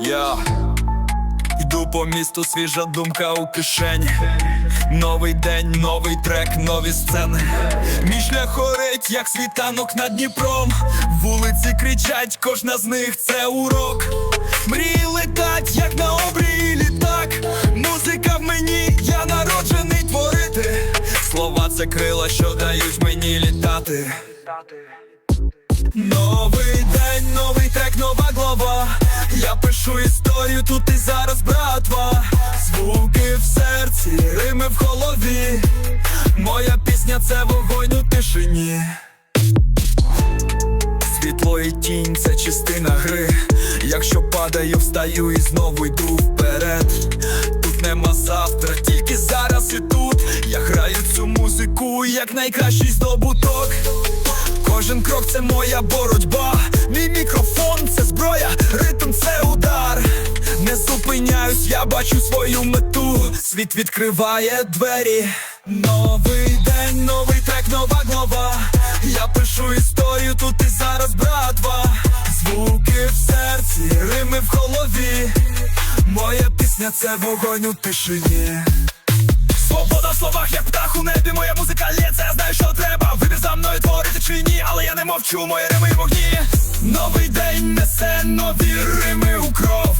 Я йду по місту, свіжа думка у кишені. Новий день, новий трек, нові сцени. Мій шлях хорить, як світанок над Дніпром. Вулиці кричать, кожна з них це урок. Мрії летать, як на обрії літак. Музика в мені, я народжений творити. Слова це крила, що дають мені літати. Новий день, в рими в голові. Моя пісня це вогонь у тишині. Світло і тінь це частина гри. Якщо падаю, встаю і знову йду вперед. Тут нема завтра, тільки зараз і тут. Я граю цю музику як найкращий здобуток. Кожен крок це моя боротьба. Зупиняюсь, я бачу свою мету. Світ відкриває двері. Новий день, новий трек, нова глава. Я пишу історію тут і зараз, братва. Звуки в серці, рими в голові. Моя пісня це вогонь у тишині. Свобода в словах, як птах у небі, моя музика лється, я знаю, що треба. Вибір за мною творити чи ні, але я не мовчу, мої рими в вогні. Новий день несе нові рими у кров.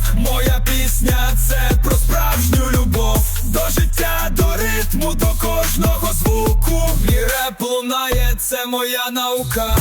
Це моя наука.